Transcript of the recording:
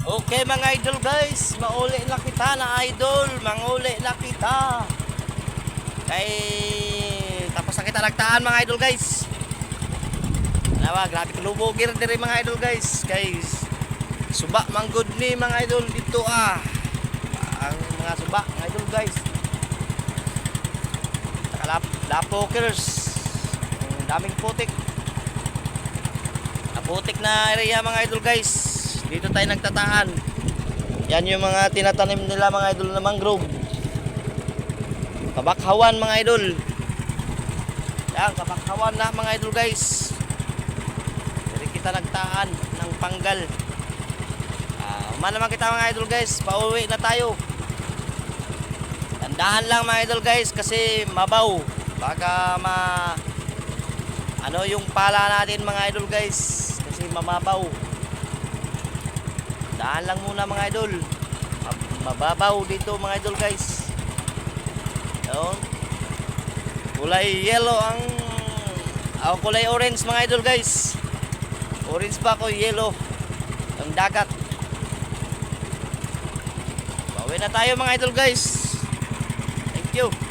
Okay mga idol guys, mauli na kita na idol, manguli na kita. Kay tapos na kita nagtaan mga idol guys. Nawa, grabe kalubogir diri mga idol guys. Guys, suba manggod ni mga idol dito ah. Ang mga suba mga idol guys. Nakalap, lapokers. Ang daming putik. Naputik na area mga idol guys. Dito tayo nagtataan. Yan yung mga tinatanim nila mga idol na mangrove. Kabakhawan mga idol. Yan, kabakhawan na mga idol guys. Dari kita nagtaan ng panggal. Uh, naman kita mga idol guys. Pauwi na tayo. Tandahan lang mga idol guys kasi mabaw. Baka ma ano yung pala natin mga idol guys kasi mamabaw. Daan lang muna mga idol. Mab- Mababaw dito mga idol guys. Yun. Kulay yellow ang ako kulay orange mga idol guys. Orange pa ako yellow. Ang dagat. Bawi na tayo mga idol guys. Thank you.